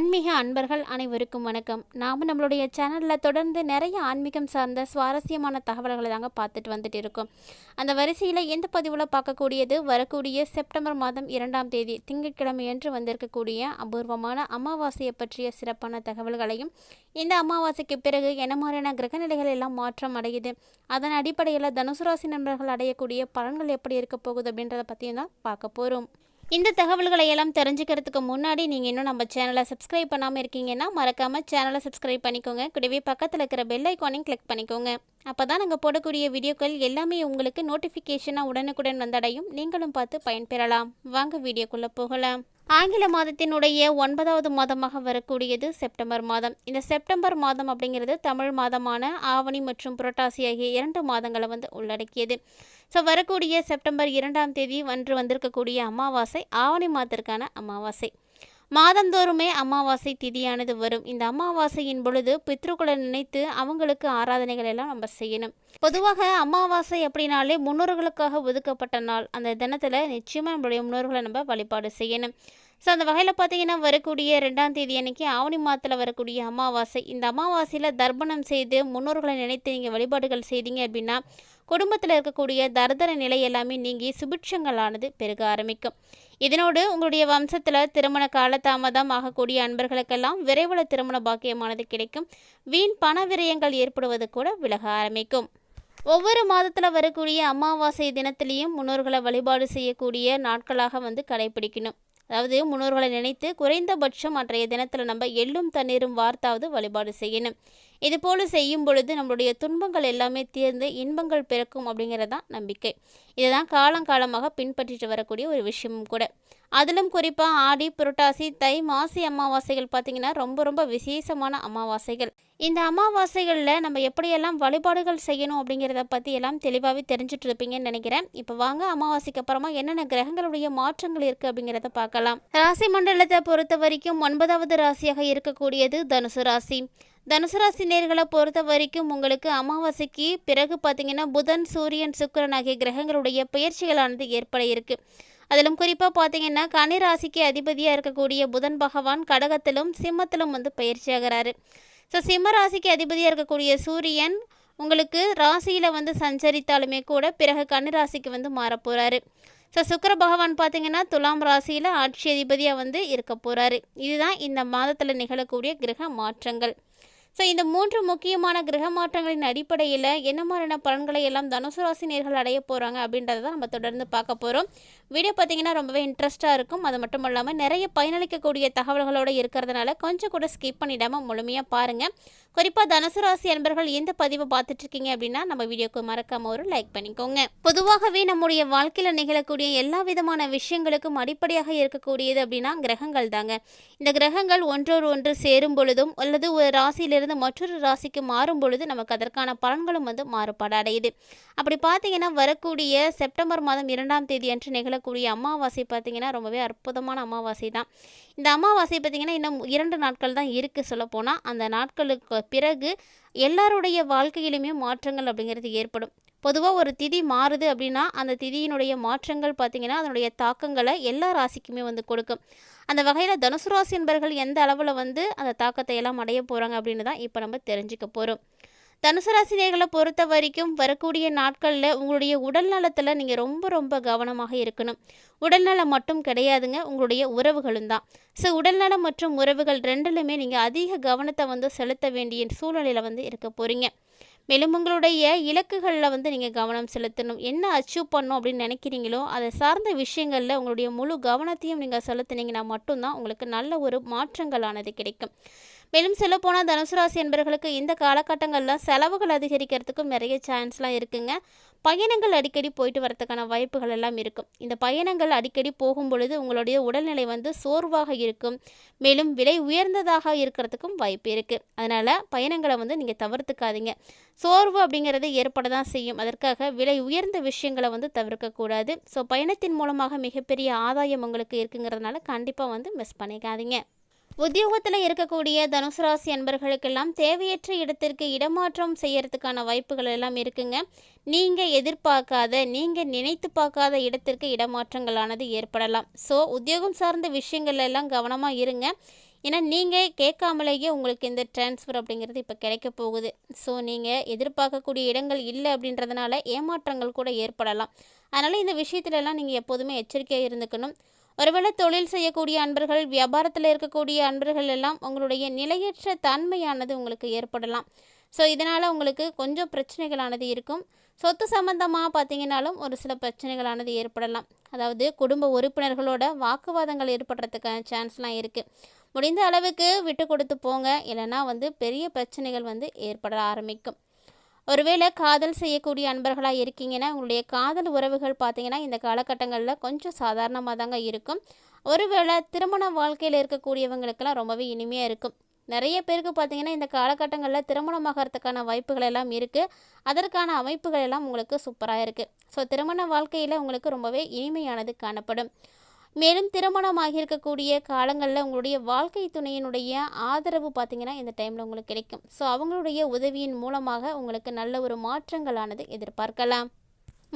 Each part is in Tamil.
ஆன்மீக அன்பர்கள் அனைவருக்கும் வணக்கம். நாம் நம்மளுடைய சேனலில் தொடர்ந்து நிறைய ஆன்மீகம் சார்ந்த சுவாரஸ்யமான தகவல்களை தாங்க பார்த்துட்டு வந்துட்டு இருக்கோம். அந்த வரிசையில் எந்த பதிவில் பார்க்கக்கூடியது? வரக்கூடிய செப்டம்பர் மாதம் இரண்டாம் தேதி திங்கட்கிழமையன்று வந்திருக்கக்கூடிய அபூர்வமான அமாவாசையை பற்றிய சிறப்பான தகவல்களையும் இந்த அமாவாசைக்கு பிறகு என்ன மாதிரியான கிரகநிலைகள் எல்லாம் மாற்றம் அடையுது அதன் அடிப்படையில் தனுசு ராசி நண்பர்கள் அடையக்கூடிய பலன்கள் எப்படி இருக்க போகுது அப்படின்றத பற்றியும் தான் பார்க்க போகிறோம் இந்த தகவல்களை எல்லாம் தெரிஞ்சுக்கிறதுக்கு முன்னாடி நீங்கள் இன்னும் நம்ம சேனலை சப்ஸ்கிரைப் பண்ணாமல் இருக்கீங்கன்னா மறக்காமல் சேனலை சப்ஸ்கிரைப் பண்ணிக்கோங்க. கூடவே பக்கத்தில் இருக்கிற பெல் ஐக்கானையும் கிளிக் பண்ணிக்கோங்க. அப்போ தான் நாங்கள் போடக்கூடிய வீடியோக்கள் எல்லாமே உங்களுக்கு நோட்டிஃபிகேஷனாக உடனுக்குடன் வந்தடையும். நீங்களும் பார்த்து பயன்பெறலாம். வாங்க வீடியோக்குள்ளே போகலாம். ஆங்கில மாதத்தினுடைய ஒன்பதாவது மாதமாக வரக்கூடியது செப்டம்பர் மாதம். இந்த செப்டம்பர் மாதம் அப்படிங்கிறது தமிழ் மாதமான ஆவணி மற்றும் புரட்டாசி ஆகிய இரண்டு மாதங்களை வந்து உள்ளடக்கியது. ஸோ வரக்கூடிய செப்டம்பர் இரண்டாம் தேதி அன்று வந்திருக்கக்கூடிய அமாவாசை ஆவணி மாதத்திற்கான அமாவாசை. மாதந்தோறுமே அமாவாசை திதியானது வரும். இந்த அமாவாசையின் பொழுது பித்ருக்களை நினைத்து அவங்களுக்கு ஆராதனைகள் எல்லாம் நம்ம செய்யணும். பொதுவாக அமாவாசை அப்படின்னாலே முன்னோர்களுக்காக ஒதுக்கப்பட்ட நாள். அந்த தினத்தில் நிச்சயமாக நம்மளுடைய முன்னோர்களை நம்ம வழிபாடு செய்யணும். ஸோ அந்த வகையில் பார்த்தீங்கன்னா வரக்கூடிய ரெண்டாம் தேதி அன்னைக்கு ஆவணி மாதத்தில் வரக்கூடிய அமாவாசை. இந்த அமாவாசையில் தர்ப்பணம் செய்து முன்னோர்களை நினைத்து நீங்கள் வழிபாடுகள் செய்தீங்க அப்படின்னா குடும்பத்தில் இருக்கக்கூடிய தரதர நிலை எல்லாமே நீங்கி சுபிட்சங்களானது பெருக ஆரம்பிக்கும். இதனோடு உங்களுடைய வம்சத்தில் திருமண காலதாமதம் ஆகக்கூடிய அன்பர்களுக்கெல்லாம் விரைவில் திருமண பாக்கியமானது கிடைக்கும். வீண் பண விரயங்கள் ஏற்படுவது கூட விலக ஆரம்பிக்கும். ஒவ்வொரு மாதத்தில் வரக்கூடிய அமாவாசை தினத்திலையும் முன்னோர்களை வழிபாடு செய்யக்கூடிய நாட்களாக வந்து கடைபிடிக்கணும். அதாவது முன்னோர்களை நினைத்து குறைந்தபட்சம் அன்றைய தினத்தில் நம்ம எள்ளும் தண்ணீரும் வார்த்தாவது வழிபாடு செய்யணும். இதுபோல் செய்யும் பொழுது நம்மளுடைய துன்பங்கள் எல்லாமே தீர்ந்து இன்பங்கள் பிறக்கும் அப்படிங்கிறது தான் நம்பிக்கை. இதுதான் காலங்காலமாக பின்பற்றிட்டு வரக்கூடிய ஒரு விஷயமும் கூட. அதிலும் குறிப்பாக ஆடி புரட்டாசி தை மாசி அமாவாசைகள் பார்த்திங்கன்னா ரொம்ப ரொம்ப விசேஷமான அமாவாசைகள். இந்த அமாவாசைகளில் நம்ம எப்படியெல்லாம் வழிபாடுகள் செய்யணும் அப்படிங்கிறத பற்றி எல்லாம் தெளிவாகவே தெரிஞ்சுட்டு இருப்பீங்கன்னு நினைக்கிறேன். இப்போ வாங்க அமாவாசைக்கு அப்புறமா என்னென்ன கிரகங்களுடைய மாற்றங்கள் இருக்குது அப்படிங்கிறத பார்க்கலாம். ராசி மண்டலத்தை பொறுத்த வரைக்கும் ஒன்பதாவது ராசியாக இருக்கக்கூடியது தனுசு ராசி. தனுசு ராசி நேர்களை பொறுத்த வரைக்கும் உங்களுக்கு அமாவாசைக்கு பிறகு பார்த்தீங்கன்னா புதன் சூரியன் சுக்கரன் ஆகிய கிரகங்களுடைய பயிற்சிகளானது ஏற்பட இருக்கு. அதிலும் குறிப்பாக பார்த்தீங்கன்னா கனி ராசிக்கு அதிபதியாக இருக்கக்கூடிய புதன் பகவான் கடகத்திலும் சிம்மத்திலும் வந்து பயிற்சியாகிறாரு. ஸோ சிம்ம ராசிக்கு அதிபதியாக இருக்கக்கூடிய சூரியன் உங்களுக்கு ராசியில் வந்து சஞ்சரித்தாலுமே கூட பிறகு கன்னி ராசிக்கு வந்து மாறப்போகிறாரு ஸோ சுக்கர பகவான் பார்த்தீங்கன்னா துலாம் ராசியில் ஆட்சி அதிபதியாக வந்து இருக்க போகிறாரு இதுதான் இந்த மாதத்தில் நிகழக்கூடிய கிரக மாற்றங்கள். ஸோ இந்த மூன்று முக்கியமான கிரக மாற்றங்களின் அடிப்படையில் என்ன மாதிரியான பலன்களை எல்லாம் தனுசு ராசி நேர்கள் அடைய போகிறாங்க அப்படின்றத தான் நம்ம தொடர்ந்து பார்க்க போகிறோம் வீடியோ பார்த்தீங்கன்னா ரொம்பவே இன்ட்ரெஸ்ட்டாக இருக்கும். அது மட்டும் இல்லாமல் நிறைய பயனளிக்கக்கூடிய தகவல்களோடு இருக்கிறதுனால கொஞ்சம் கூட ஸ்கிப் பண்ணிடாமல் முழுமையாக பாருங்கள் குறிப்பாக தனுசு ராசி அன்பர்கள் எந்த பதிவை பார்த்துட்ருக்கீங்க அப்படின்னா நம்ம வீடியோக்கு மறக்காமல் ஒரு லைக் பண்ணிக்கோங்க. பொதுவாகவே நம்முடைய வாழ்க்கையில் நிகழக்கூடிய எல்லா விதமான விஷயங்களுக்கும் அடிப்படையாக இருக்கக்கூடியது அப்படின்னா கிரகங்கள் தாங்க இந்த கிரகங்கள் ஒன்றோடு ஒன்று சேரும் பொழுதும் அல்லது ஒரு ராசியில் ராசியிலிருந்து மற்றொரு ராசிக்கு மாறும் பொழுது நமக்கு அதற்கான பலன்களும் வந்து மாறுபாடு அடையுது. அப்படி பார்த்தீங்கன்னா வரக்கூடிய செப்டம்பர் மாதம் இரண்டாம் தேதி அன்று நிகழக்கூடிய அமாவாசை பார்த்தீங்கன்னா ரொம்பவே அற்புதமான அமாவாசை தான். இந்த அமாவாசை பார்த்தீங்கன்னா இன்னும் இரண்டு நாட்கள் தான் இருக்குது சொல்லப்போனால் அந்த நாட்களுக்கு பிறகு எல்லாருடைய வாழ்க்கையிலுமே மாற்றங்கள் அப்படிங்கிறது ஏற்படும். பொதுவாக ஒரு திதி மாறுது அப்படின்னா அந்த திதியினுடைய மாற்றங்கள் பார்த்திங்கன்னா அதனுடைய தாக்கங்களை எல்லா ராசிக்குமே வந்து கொடுக்கும். அந்த வகையில் தனுசு ராசி என்பர்கள் எந்த அளவில் வந்து அந்த தாக்கத்தை எல்லாம் அடைய போகிறாங்க அப்படின்னு தான் இப்போ நம்ம தெரிஞ்சுக்க போகிறோம் தனுசு நேர்களை பொறுத்த வரைக்கும் வரக்கூடிய நாட்களில் உங்களுடைய உடல் நலத்தில் நீங்கள் ரொம்ப ரொம்ப கவனமாக இருக்கணும். உடல்நலம் மட்டும் கிடையாதுங்க உங்களுடைய உறவுகளும் தான். ஸோ உடல்நலம் மற்றும் உறவுகள் ரெண்டுலையுமே நீங்கள் அதிக கவனத்தை வந்து செலுத்த வேண்டிய சூழ்நிலையில் வந்து இருக்க போகிறீங்க மேலும் உங்களுடைய இலக்குகளில் வந்து நீங்கள் கவனம் செலுத்தணும். என்ன அச்சீவ் பண்ணணும் அப்படின்னு நினைக்கிறீங்களோ அதை சார்ந்த விஷயங்களில் உங்களுடைய முழு கவனத்தையும் நீங்கள் செலுத்தினீங்கன்னா மட்டும்தான் உங்களுக்கு நல்ல ஒரு மாற்றங்களானது கிடைக்கும். மேலும் சொல்லப்போனால் தனுசு ராசி என்பவர்களுக்கு இந்த காலகட்டங்களில் செலவுகள் அதிகரிக்கிறதுக்கும் நிறைய சான்ஸ்லாம் இருக்குங்க. பயணங்கள் அடிக்கடி போயிட்டு வரதுக்கான வாய்ப்புகள் எல்லாம் இருக்கும். இந்த பயணங்கள் அடிக்கடி போகும் பொழுது உங்களுடைய உடல்நிலை வந்து சோர்வாக இருக்கும். மேலும் விலை உயர்ந்ததாக இருக்கிறதுக்கும் வாய்ப்பு இருக்குது அதனால் பயணங்களை வந்து நீங்கள் தவிர்த்துக்காதீங்க. சோர்வு அப்படிங்கிறது ஏற்பட தான் செய்யும். அதற்காக விலை உயர்ந்த விஷயங்களை வந்து தவிர்க்கக்கூடாது. ஸோ பயணத்தின் மூலமாக மிகப்பெரிய ஆதாயம் உங்களுக்கு இருக்குங்கிறதுனால கண்டிப்பாக வந்து மிஸ் பண்ணிக்காதீங்க. உத்தியோகத்தில் இருக்கக்கூடிய தனுசு ராசி அன்பர்களுக்கெல்லாம் தேவையற்ற இடத்திற்கு இடமாற்றம் செய்யறதுக்கான வாய்ப்புகள் எல்லாம் இருக்குங்க. நீங்கள் எதிர்பார்க்காத நீங்கள் நினைத்து பார்க்காத இடத்திற்கு இடமாற்றங்களானது ஏற்படலாம். ஸோ உத்தியோகம் சார்ந்த விஷயங்கள் எல்லாம் கவனமாக இருங்க. ஏன்னா நீங்கள் கேட்காமலேயே உங்களுக்கு இந்த ட்ரான்ஸ்ஃபர் அப்படிங்கிறது இப்போ கிடைக்க போகுது. ஸோ நீங்கள் எதிர்பார்க்கக்கூடிய இடங்கள் இல்லை அப்படின்றதுனால ஏமாற்றங்கள் கூட ஏற்படலாம். அதனால் இந்த விஷயத்துலலாம் நீங்கள் எப்போதுமே எச்சரிக்கையாக இருந்துக்கணும். ஒருவேளை தொழில் செய்யக்கூடிய அன்பர்கள் வியாபாரத்தில் இருக்கக்கூடிய அன்பர்கள் எல்லாம் உங்களுடைய நிலையற்ற தன்மையானது உங்களுக்கு ஏற்படலாம். ஸோ இதனால் உங்களுக்கு கொஞ்சம் பிரச்சனைகளானது இருக்கும். சொத்து சம்பந்தமாக பார்த்தீங்கன்னாலும் ஒரு சில பிரச்சனைகளானது ஏற்படலாம். அதாவது குடும்ப உறுப்பினர்களோட வாக்குவாதங்கள் ஏற்படுறதுக்கான சான்ஸ்லாம் இருக்குது முடிந்த அளவுக்கு விட்டு கொடுத்து போங்க. இல்லைன்னா வந்து பெரிய பிரச்சனைகள் வந்து ஏற்பட ஆரம்பிக்கும். ஒருவேளை காதல் செய்யக்கூடிய அன்பர்களாக இருக்கீங்கன்னா உங்களுடைய காதல் உறவுகள் பார்த்தீங்கன்னா இந்த காலகட்டங்களில் கொஞ்சம் சாதாரணமாக தாங்க இருக்கும். ஒருவேளை திருமண வாழ்க்கையில் இருக்கக்கூடியவங்களுக்கெல்லாம் ரொம்பவே இனிமையாக இருக்கும். நிறைய பேருக்கு பார்த்தீங்கன்னா இந்த காலகட்டங்களில் திருமணமாகறதுக்கான வாய்ப்புகள் எல்லாம் இருக்குது அதற்கான அமைப்புகள் எல்லாம் உங்களுக்கு சூப்பராக இருக்குது ஸோ திருமண வாழ்க்கையில் உங்களுக்கு ரொம்பவே இனிமையானது காணப்படும். மேலும் திருமணமாக இருக்கக்கூடிய காலங்களில் உங்களுடைய வாழ்க்கை துணையினுடைய ஆதரவு பார்த்திங்கன்னா இந்த டைமில் உங்களுக்கு கிடைக்கும். ஸோ அவங்களுடைய உதவியின் மூலமாக உங்களுக்கு நல்ல ஒரு மாற்றங்களானது எதிர்பார்க்கலாம்.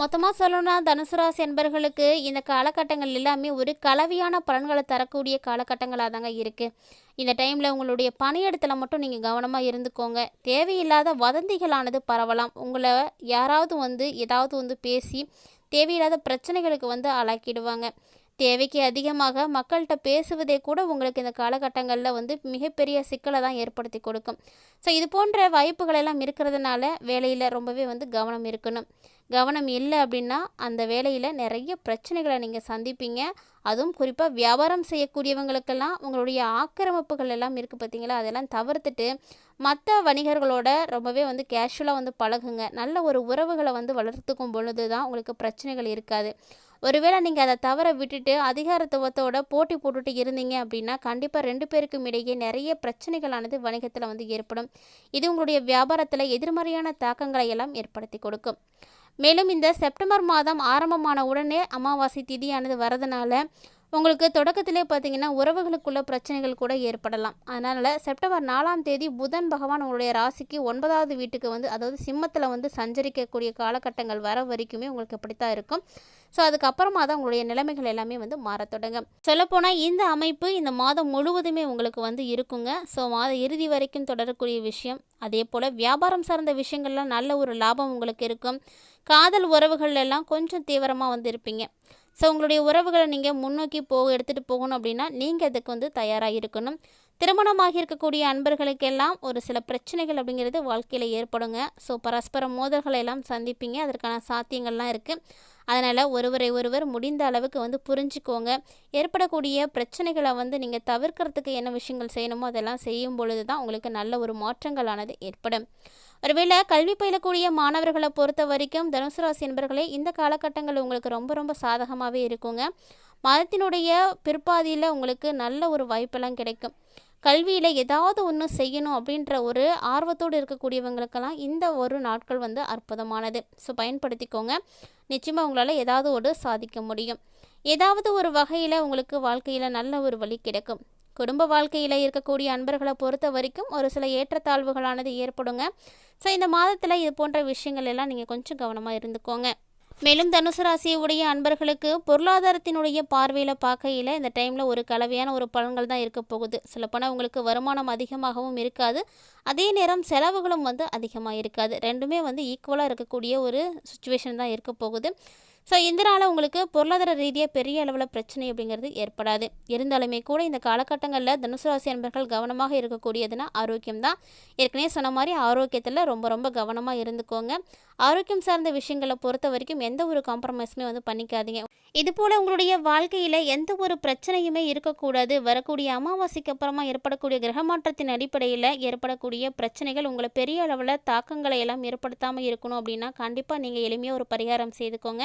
மொத்தமாக சொல்லணும்னா தனுசு ராசி என்பர்களுக்கு இந்த காலகட்டங்கள் எல்லாமே ஒரு கலவையான பலன்களை தரக்கூடிய காலகட்டங்களாக தாங்க இருக்குது இந்த டைமில் உங்களுடைய பணியிடத்தில் மட்டும் நீங்கள் கவனமாக இருந்துக்கோங்க. தேவையில்லாத வதந்திகளானது பரவலாம். உங்களை யாராவது வந்து ஏதாவது வந்து பேசி தேவையில்லாத பிரச்சனைகளுக்கு வந்து ஆளாக்கிடுவாங்க. தேவைக்கு அதிகமாக மக்கள்கிட்ட பேசுவதே கூட உங்களுக்கு இந்த காலகட்டங்களில் வந்து மிகப்பெரிய சிக்கலை தான் ஏற்படுத்தி கொடுக்கும். ஸோ இது போன்ற வாய்ப்புகள் எல்லாம் இருக்கிறதுனால வேலையில் ரொம்பவே வந்து கவனம் இருக்கணும். கவனம் இல்லை அப்படின்னா அந்த வேலையில் நிறைய பிரச்சனைகளை நீங்கள் சந்திப்பீங்க. அதுவும் குறிப்பாக வியாபாரம் செய்யக்கூடியவங்களுக்கெல்லாம் உங்களுடைய ஆக்கிரமிப்புகள் எல்லாம் இருக்குது பார்த்தீங்களா அதெல்லாம் தவிர்த்துட்டு மற்ற வணிகர்களோட ரொம்பவே வந்து கேஷுவலாக வந்து பழகுங்க. நல்ல ஒரு உறவுகளை வந்து வளர்த்துக்கும் பொழுது தான் உங்களுக்கு பிரச்சனைகள் இருக்காது. ஒருவேளை நீங்கள் அதை தவற விட்டுட்டு அதிகாரத்துவத்தோட போட்டி போட்டுட்டு இருந்தீங்க அப்படின்னா கண்டிப்பாக ரெண்டு பேருக்கும் இடையே நிறைய பிரச்சனைகளானது வணிகத்தில் வந்து ஏற்படும். இது உங்களுடைய வியாபாரத்தில் எதிர்மறையான தாக்கங்களை எல்லாம் ஏற்படுத்தி கொடுக்கும். மேலும் இந்த செப்டம்பர் மாதம் ஆரம்பமான உடனே அமாவாசை திதியானது வரதுனால உங்களுக்கு தொடக்கத்திலே பார்த்தீங்கன்னா உறவுகளுக்குள்ள பிரச்சனைகள் கூட ஏற்படலாம். அதனால் செப்டம்பர் நாலாம் தேதி புதன் பகவான் உங்களுடைய ராசிக்கு ஒன்பதாவது வீட்டுக்கு வந்து அதாவது சிம்மத்தில் வந்து சஞ்சரிக்கக்கூடிய காலகட்டங்கள் வர வரைக்குமே உங்களுக்கு இப்படித்தான் இருக்கும். ஸோ அதுக்கப்புறமா தான் உங்களுடைய நிலைமைகள் எல்லாமே வந்து மாறத் தொடங்கும். சொல்லப்போனால் இந்த அமைப்பு இந்த மாதம் முழுவதுமே உங்களுக்கு வந்து இருக்குங்க. ஸோ மாத இறுதி வரைக்கும் தொடரக்கூடிய விஷயம். அதே போல் வியாபாரம் சார்ந்த விஷயங்கள்லாம் நல்ல ஒரு லாபம் உங்களுக்கு இருக்கும். காதல் உறவுகள் எல்லாம் கொஞ்சம் தீவிரமாக வந்து இருப்பீங்க. ஸோ உங்களுடைய உறவுகளை நீங்கள் முன்னோக்கி போக எடுத்துகிட்டு போகணும் அப்படின்னா நீங்கள் அதுக்கு வந்து தயாராக இருக்கணும். திருமணமாக இருக்கக்கூடிய அன்பர்களுக்கெல்லாம் ஒரு சில பிரச்சனைகள் அப்படிங்கிறது வாழ்க்கையில் ஏற்படுங்க. ஸோ பரஸ்பர மோதல்களை எல்லாம் சந்திப்பீங்க. அதற்கான சாத்தியங்கள்லாம் இருக்குது அதனால் ஒருவரை ஒருவர் முடிந்த அளவுக்கு வந்து புரிஞ்சுக்கோங்க. ஏற்படக்கூடிய பிரச்சனைகளை வந்து நீங்கள் தவிர்க்கிறதுக்கு என்ன விஷயங்கள் செய்யணுமோ அதெல்லாம் செய்யும் பொழுது தான் உங்களுக்கு நல்ல ஒரு மாற்றங்களானது ஏற்படும். ஒருவேளை கல்வி பயிலக்கூடிய மாணவர்களை பொறுத்த வரைக்கும் தனுசு ராசி என்பர்களே இந்த காலகட்டங்கள் உங்களுக்கு ரொம்ப ரொம்ப சாதகமாகவே இருக்குங்க. மதத்தினுடைய பிற்பாதியில் உங்களுக்கு நல்ல ஒரு வாய்ப்பெல்லாம் கிடைக்கும். கல்வியில் ஏதாவது ஒன்று செய்யணும் அப்படின்ற ஒரு ஆர்வத்தோடு இருக்கக்கூடியவங்களுக்கெல்லாம் இந்த ஒரு நாட்கள் வந்து அற்புதமானது. ஸோ பயன்படுத்திக்கோங்க. நிச்சயமாக உங்களால் ஏதாவது ஒரு சாதிக்க முடியும். ஏதாவது ஒரு வகையில் உங்களுக்கு வாழ்க்கையில் நல்ல ஒரு வழி கிடைக்கும். குடும்ப வாழ்க்கையில் இருக்கக்கூடிய அன்பர்களை பொறுத்த வரைக்கும் ஒரு சில ஏற்றத்தாழ்வுகளானது ஏற்படுங்க. ஸோ இந்த மாதத்தில் இது போன்ற விஷயங்கள் எல்லாம் நீங்கள் கொஞ்சம் கவனமாக இருந்துக்கோங்க. மேலும் தனுசு ராசியுடைய அன்பர்களுக்கு பொருளாதாரத்தினுடைய பார்வையில் பார்க்கையில் இந்த டைமில் ஒரு கலவையான ஒரு பலன்கள் தான் இருக்க போகுது. சொல்லப்போனால் உங்களுக்கு வருமானம் அதிகமாகவும் இருக்காது. அதே நேரம் செலவுகளும் வந்து அதிகமாக இருக்காது. ரெண்டுமே வந்து ஈக்குவலாக இருக்கக்கூடிய ஒரு சுச்சுவேஷன் தான் இருக்க போகுது. ஸோ இதனால் உங்களுக்கு பொருளாதார ரீதியாக பெரிய அளவில் பிரச்சனை அப்படிங்கிறது ஏற்படாது. இருந்தாலுமே கூட இந்த காலகட்டங்களில் தனுசு ராசி அன்பர்கள் கவனமாக இருக்கக்கூடியதுன்னா ஆரோக்கியம் தான் ஏற்கனவே சொன்ன மாதிரி ஆரோக்கியத்தில் ரொம்ப ரொம்ப கவனமாக இருந்துக்கோங்க. ஆரோக்கியம் சார்ந்த விஷயங்களை பொறுத்த வரைக்கும் எந்த ஒரு காம்ப்ரமைஸுமே வந்து பண்ணிக்காதீங்க. இது போல் உங்களுடைய வாழ்க்கையில் எந்த ஒரு பிரச்சனையுமே இருக்கக்கூடாது. வரக்கூடிய அமாவாசைக்கு அப்புறமா ஏற்படக்கூடிய கிரக மாற்றத்தின் அடிப்படையில் ஏற்படக்கூடிய பிரச்சனைகள் உங்களை பெரிய அளவில் தாக்கங்களை எல்லாம் ஏற்படுத்தாமல் இருக்கணும் அப்படின்னா கண்டிப்பாக நீங்கள் எளிமையாக ஒரு பரிகாரம் செய்துக்கோங்க.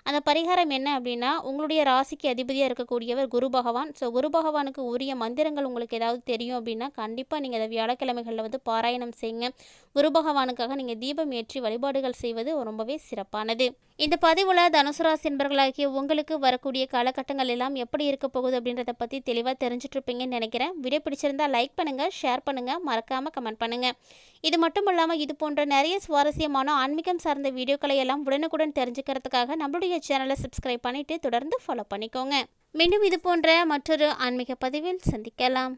அந்த பரிகாரம் என்ன அப்படின்னா உங்களுடைய ராசிக்கு அதிபதியாக இருக்கக்கூடியவர் குரு பகவான். ஸோ குரு பகவானுக்கு உரிய மந்திரங்கள் உங்களுக்கு ஏதாவது தெரியும் அப்படின்னா கண்டிப்பாக நீங்கள் அதை வியாழக்கிழமைகளில் வந்து பாராயணம் செய்யுங்க. குரு பகவானுக்காக நீங்கள் தீபம் ஏற்றி வழிபாடுகள் செய்வது ரொம்பவே சிறப்பானது. இந்த பதிவில் தனுசு ராசி என்பர்களாகிய உங்களுக்கு வரக்கூடிய காலகட்டங்கள் எல்லாம் எப்படி இருக்க போகுது அப்படின்றத பற்றி தெளிவாக தெரிஞ்சிட்ருப்பீங்கன்னு நினைக்கிறேன். வீடியோ பிடிச்சிருந்தா லைக் பண்ணுங்கள் ஷேர் பண்ணுங்கள் மறக்காமல் கமெண்ட் பண்ணுங்கள் இது மட்டும் இல்லாமல் இது போன்ற நிறைய சுவாரஸ்யமான ஆன்மீகம் சார்ந்த வீடியோக்களை எல்லாம் உடனுக்குடன் தெரிஞ்சுக்கிறதுக்காக நம்மளுடைய சேனலை சப்ஸ்கிரைப் பண்ணிவிட்டு தொடர்ந்து ஃபாலோ பண்ணிக்கோங்க. மீண்டும் இது போன்ற மற்றொரு ஆன்மீக பதிவில் சந்திக்கலாம்.